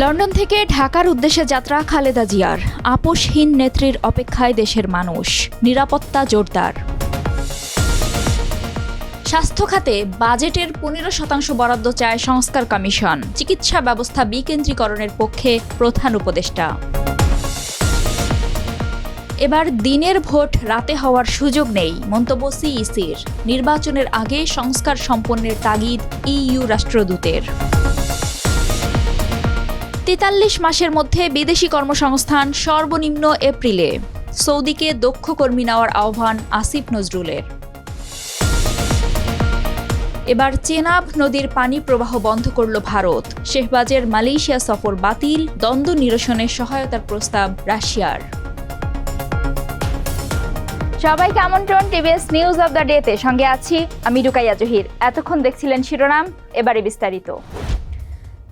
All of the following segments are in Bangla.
লন্ডন থেকে ঢাকার উদ্দেশ্যে যাত্রা খালেদা জিয়ার। আপোষহীন নেত্রীর অপেক্ষায় দেশের মানুষ। নিরাপত্তা জোরদার। স্বাস্থ্য খাতে বাজেটের পনেরো শতাংশ বরাদ্দ চায় সংস্কার কমিশন। চিকিৎসা ব্যবস্থা বিকেন্দ্রীকরণের পক্ষে প্রধান উপদেষ্টা। এবার দিনের ভোট রাতে হওয়ার সুযোগ নেই, মন্তব্য সিইসির। নির্বাচনের আগে সংস্কার সম্পন্নের তাগিদ ইইউ রাষ্ট্রদূতের। তেতাল্লিশ মাসের মধ্যে বিদেশি কর্মসংস্থান সর্বনিম্ন এপ্রিলে। সৌদিকে দক্ষ কর্মী নেওয়ার আহ্বান আসিফ নজরুলের। এবার চেনাব নদীর পানি প্রবাহ বন্ধ করল ভারত। শেহবাজের মালয়েশিয়া সফর বাতিল, দ্বন্দ্ব নিরসনে সহায়তার প্রস্তাব রাশিয়ার। সবাইকে আমন্ত্রণ টিভিএস নিউজ অব দ্য ডেতে? সঙ্গে আছি আমি রুকাইয়া জহির। এতক্ষণ দেখছিলেন শিরোনাম, এবারে বিস্তারিত।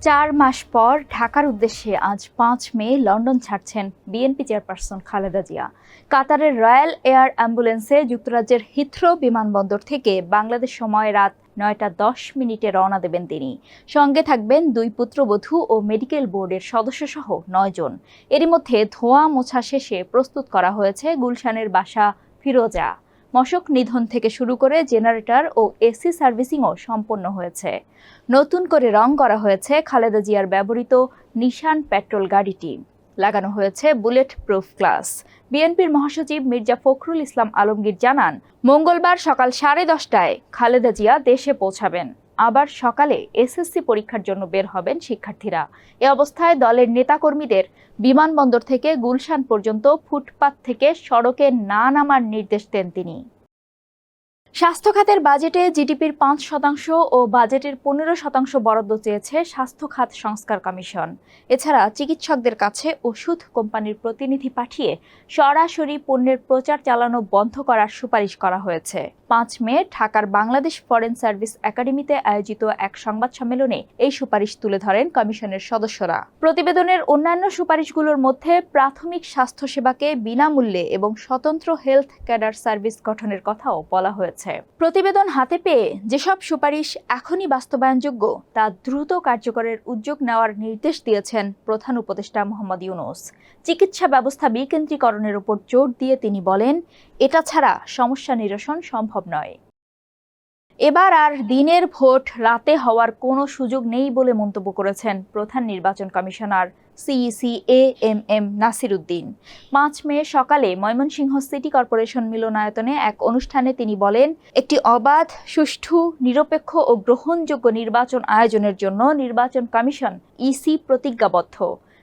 চার মাস পর ঢাকার উদ্দেশ্যে আজ পাঁচ মে লন্ডন ছাড়ছেন বিএনপি চেয়ারপারসন খালেদা জিয়া। কাতারের রয়্যাল এয়ার অ্যাম্বুলেন্সে যুক্তরাজ্যের হিথ্রো বিমানবন্দর থেকে বাংলাদেশ সময় রাত নয়টা দশ মিনিটে রওনা দেবেন তিনি। সঙ্গে থাকবেন দুই পুত্রবধূ ও মেডিকেল বোর্ডের সদস্যসহ নয়জন এরই মধ্যে ধোঁয়া মোছা শেষে প্রস্তুত করা হয়েছে গুলশানের বাসা ফিরোজা। মশক নিধন থেকে শুরু করে জেনারেটর ও এসি সার্ভিসিংও সম্পন্ন হয়েছে। নতুন করে রং করা হয়েছে খালেদা জিয়ার ব্যবহৃত নিশান পেট্রোল গাড়িটি। লাগানো হয়েছে বুলেট প্রুফ ক্লাস বিএনপির মহাসচিব মির্জা ফখরুল ইসলাম আলমগীর জানান, মঙ্গলবার সকাল সাড়ে দশটায় খালেদা জিয়া দেশে পৌঁছাবেন। আবার সকালে এসএসসি পরীক্ষার জন্য বের হবেন শিক্ষার্থীরা। এ অবস্থায় দলের নেতাকর্মীদের বিমানবন্দর থেকে গুলশান পর্যন্ত ফুটপাত থেকে সড়কে না নামার নির্দেশ দেন তিনি। স্বাস্থ্য খাতের বাজেটে জিডিপির পাঁচ শতাংশ ও বাজেটের পনেরো শতাংশ বরাদ্দ চেয়েছে স্বাস্থ্য খাত সংস্কার কমিশন। এছাড়া চিকিৎসকদের কাছে ওষুধ কোম্পানির প্রতিনিধি পাঠিয়ে সরাসরি পণ্যের প্রচার চালানো বন্ধ করার সুপারিশ করা হয়েছে। পাঁচ মে ঢাকার বাংলাদেশ ফরেন সার্ভিস একাডেমিতে আয়োজিত এক সংবাদ সম্মেলনে এই সুপারিশ তুলে ধরেন কমিশনের সদস্যরা। প্রতিবেদনের অন্যান্য সুপারিশগুলোর মধ্যে প্রাথমিক স্বাস্থ্যসেবাকে বিনামূল্যে এবং স্বতন্ত্র হেলথ ক্যাডার সার্ভিস গঠনের কথাও বলা হয়েছে। প্রতিবেদন হাতে পেয়ে যেসব সুপারিশ এখনই বাস্তবায়নযোগ্য, তা দ্রুত কার্যকরের উদ্যোগ নেওয়ার নির্দেশ দিয়েছেন প্রধান উপদেষ্টা মোহাম্মদ ইউনুস। চিকিৎসা ব্যবস্থা বিকেন্দ্রীকরণের উপর জোর দিয়ে তিনি বলেন, এটা ছাড়া সমস্যা নিরসন সম্ভব নয়। এবার আর দিনের ভোট রাতে হওয়ার কোনো সুযোগ নেই বলে মন্তব্য করেছেন প্রধান নির্বাচন commissioner CEC A M M Nasir Uddin পাঁচ মে সকালে ময়মনসিংহ সিটি কর্পোরেশন মিলনায়তনে এক অনুষ্ঠানে তিনি বলেন, একটি অবাধ, সুষ্ঠু, নিরপেক্ষ ও গ্রহণযোগ্য নির্বাচন আয়োজনের জন্য নির্বাচন কমিশন ইসি প্রতিজ্ঞাবদ্ধ।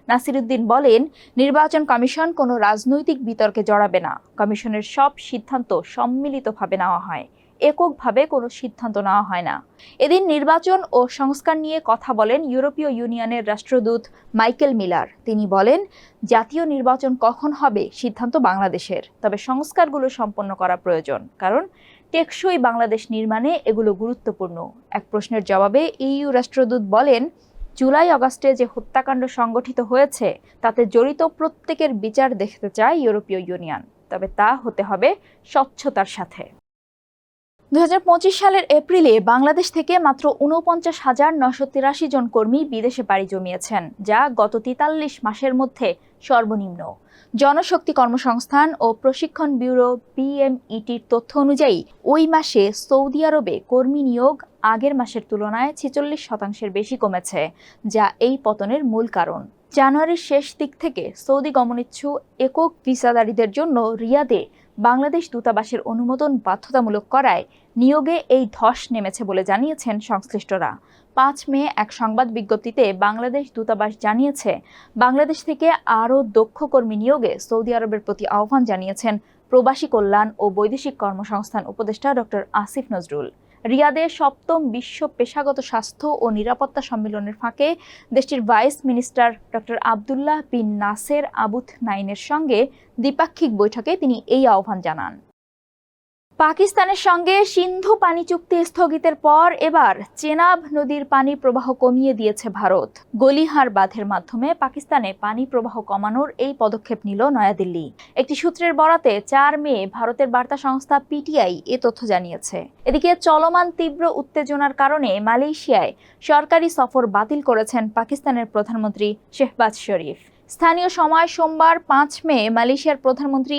নাসিরুদ্দিন বলেন, নির্বাচন কমিশন কোনো রাজনৈতিক বিতর্কে জড়াবে না। কমিশনের সব সিদ্ধান্ত সম্মিলিতভাবে নেওয়া হয়। এককভাবে কোনো সিদ্ধান্ত নেওয়া হয় না। এদিন নির্বাচন ও সংস্কার নিয়ে কথা বলেন ইউরোপীয় ইউনিয়নের রাষ্ট্রদূত মাইকেল মিলার। তিনি বলেন, জাতীয় নির্বাচন কখন হবে সিদ্ধান্ত বাংলাদেশের, তবে সংস্কারগুলো সম্পন্ন করা প্রয়োজন, কারণ টেকসই বাংলাদেশ নির্মাণে এগুলো গুরুত্বপূর্ণ। এক প্রশ্নের জবাবে ইইউ রাষ্ট্রদূত বলেন, জুলাই আগস্টে যে হত্যাকাণ্ড সংগঠিত হয়েছে, তাতে জড়িত প্রত্যেকের বিচার দেখতে চায় ইউরোপীয় ইউনিয়ন, তবে তা হতে হবে স্বচ্ছতার সাথে। পঁচিশ সালের এপ্রিলে বাংলাদেশ থেকে মাত্র উনপঞ্চাশ হাজার নশো তিরাশি জন কর্মী বিদেশে পাড়ি জমিয়েছেন, যা গত তেতাল্লিশ মাসের মধ্যে সর্বনিম্ন। জনশক্তি কর্মসংস্থান ও প্রশিক্ষণ ব্যুরো বিএমইটির তথ্য অনুযায়ী, ওই মাসে সৌদি আরবে কর্মী নিয়োগ আগের মাসের তুলনায় ছেচল্লিশ শতাংশের বেশি কমেছে, যা এই পতনের মূল কারণ। জানুয়ারির শেষ দিক থেকে সৌদি গমনিচ্ছু একক ভিসাদারীদের জন্য রিয়াদে বাংলাদেশ দূতাবাসের অনুমোদন বাধ্যতামূলক করায় নিয়োগে এই ধস নেমেছে বলে জানিয়েছেন সংশ্লিষ্টরা। পাঁচ মে এক সংবাদ বিজ্ঞপ্তিতে বাংলাদেশ দূতাবাস জানিয়েছে, বাংলাদেশ থেকে আরও দক্ষ কর্মী নিয়োগে সৌদি আরবের প্রতি আহ্বান জানিয়েছেন প্রবাসী কল্যাণ ও বৈদেশিক কর্মসংস্থান উপদেষ্টা ডক্টর আসিফ নজরুল। রিয়াদে সপ্তম বিশ্ব পেশাগত স্বাস্থ্য ও নিরাপত্তা সম্মেলনের ফাঁকে দেশটির vice minister doctor Abdullah bin Nasser আবুথ নাইনের সঙ্গে দ্বিপাক্ষিক বৈঠকে তিনি এই আহ্বান জানান। পাকিস্তানের সঙ্গে সিন্ধু পানি চুক্তি স্থগিতের পর এবার চেনাব নদীর পানি প্রবাহ কমিয়ে দিয়েছে ভারত। গলিহার বাঁধের মাধ্যমে পাকিস্তানে পানি প্রবাহ কমানোর এই পদক্ষেপ নিল নয়াদিল্লি। একটি সূত্রের বরাতে চার মে ভারতের বার্তা সংস্থা পিটিআই এ তথ্য জানিয়েছে। এদিকে চলমান তীব্র উত্তেজনার কারণে মালয়েশিয়ায় সরকারি সফর বাতিল করেছেন পাকিস্তানের প্রধানমন্ত্রী শেহবাজ শরীফ। স্থানীয় সময় সোমবার পাঁচ মে মালয়েশিয়ার প্রধানমন্ত্রী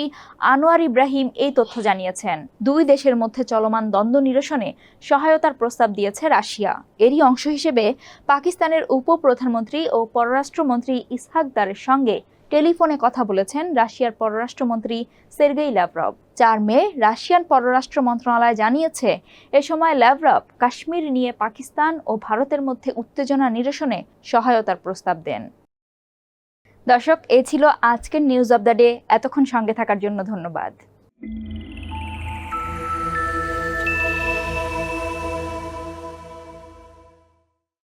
আনোয়ার ইব্রাহিম এই তথ্য জানিয়েছেন। দুই দেশের মধ্যে চলমান দ্বন্দ্ব নিরসনে সহায়তার প্রস্তাব দিয়েছে রাশিয়া। এরই অংশ হিসেবে পাকিস্তানের উপপ্রধানমন্ত্রী ও পররাষ্ট্রমন্ত্রী ইসহাকদারের সঙ্গে টেলিফোনে কথা বলেছেন রাশিয়ার পররাষ্ট্রমন্ত্রী সের্গেই ল্যাভরভ চার মে রাশিয়ান পররাষ্ট্র মন্ত্রণালয় জানিয়েছে, এ সময় ল্যাভরভ কাশ্মীর নিয়ে পাকিস্তান ও ভারতের মধ্যে উত্তেজনা নিরসনে সহায়তার প্রস্তাব দেন। দর্শক এ ছিল আজকের নিউজ অব দ্য ডে এতক্ষণ সঙ্গে থাকার জন্য ধন্যবাদ।